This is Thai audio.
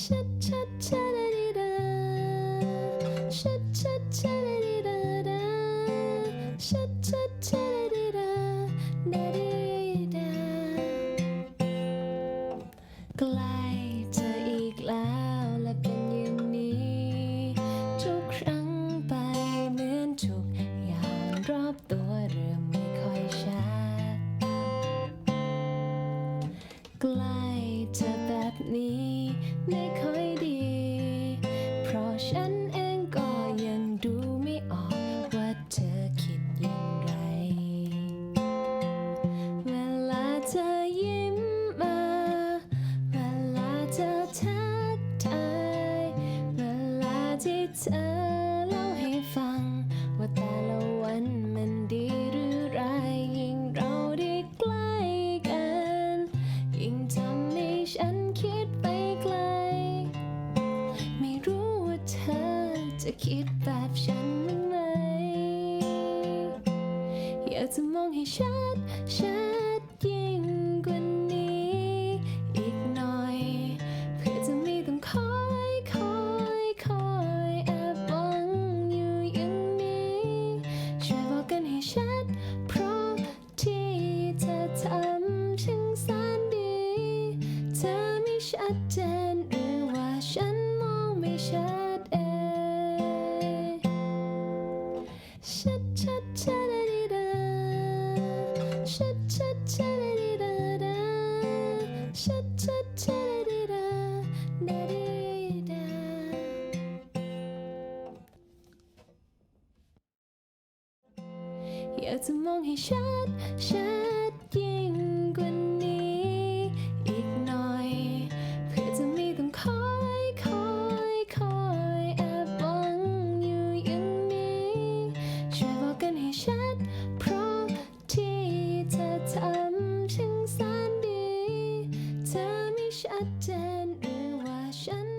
ชัดชัดชัดดีดาชัดชัดชัดดีดาดาชัดชัดชัดดีดาดาดีดาใกล้เธออีกแล้วและเป็นอย่างนี้ ทุกครั้งไปเหมือนทุกอย่างรอบตัวเริ่มไม่ค่อยชัดใกล้เธอแบบนี้ ไม่ค่อยดี เพราะฉันเองก็ยังดูไม่ออกว่าเธอคิดอย่างไร เวลาเธอยิ้มมา เวลาเธอทักทาย เวลาที่เธอ จะคิดแบบฉันบ้างไหม อยากจะมองให้ชัด ชัดยิ่งกว่านี้ อีกหน่อย เพื่อจะไม่ต้องคอยคอยคอยแอบหวังอยู่อย่างนี้ ช่วยบอกกันให้ชัด เพราะที่เธอทำช่างแสนดี เธอไม่ชัดเจนหรือว่าฉัน ชัดชัดชัดดีดาชัดชัดชัดดีดาดาชัดชัดชัดดีดาดาดีดาอยากจะมองให้ชัดชัดยิ่ง ชัด เพราะที่เธอทำช่างแสนดี เธอไม่ชัดเจนหรือว่าฉัน